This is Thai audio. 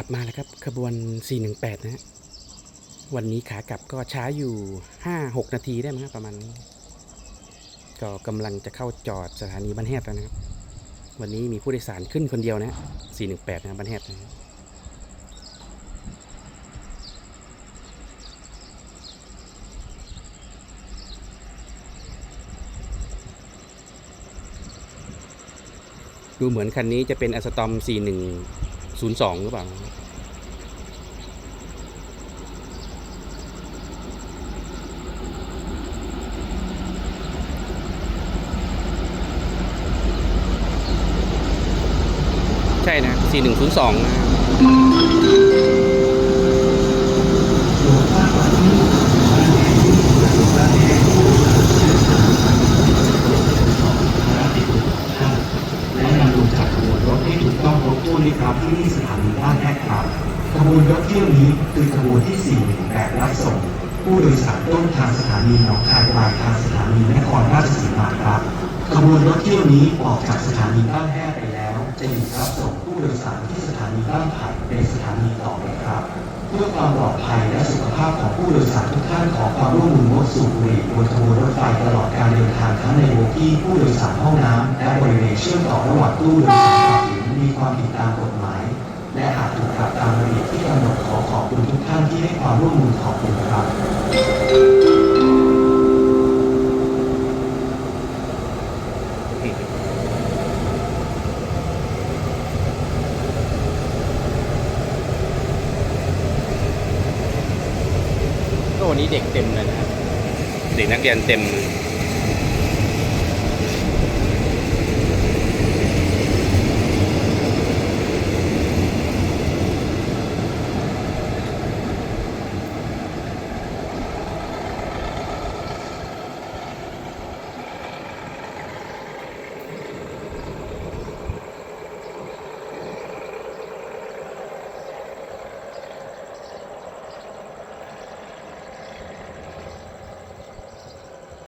กลับมาแล้วครับขบวน 418 นะฮะวันนี้ขากลับก็ช้าอยู่ 5-6 นาทีได้มั้งครับประมาณนี้ก็กำลังจะเข้าจอดสถานีบ้านแฮดแล้วนะครับ วันนี้มีผู้โดยสารขึ้นคนเดียวนะ 418 นะบ้านแฮดนะดูเหมือนคันนี้จะเป็นอสตอม 41 4102หรือเปล่าใช่นะ 4102นะนำลงจากขบวนรถให้ถูกต้องครบถ้ วนด้ครับที่นี่สถานีบ้านแพทย์ครับขบวนรถเที่ยวนี้คือขบวนที่418รับส่ง ผู้โดยสารต้นทางสถานีหนองคายปลายทางสถานีนครราชสีมาครับขบวนรถเที่ยวนี้ออกจากสถานีบ้านแพทย์ไปแล้ว จะหยุดรับส่งผู้โดยสารที่สถานีบ้านไผ่เป็นสถานีต่อไปครับ เพื่อความปลอดภัยและสุขภาพของผู้โดยสารทุกท่านขอความร่วมมืองดสูบบุหรี่บนขบวนรถไฟตลอดการเดินทางทั้งในโบกี้ผู้โดยสารห้องน้ำและบริเวณเชื่อมต่อระหว่างตู้โดยสารฝ่าฝืน มีความผิดตามกฎหมาย และหากถูกปรับตามระเบียบที่กำหนดขอขอบคุณทุกท่านที่ให้ความร่วมมือขอบคุณครับก็วันนี้เด็กเต็มเลยนะครับเด็กนักเรียนเต็มเลย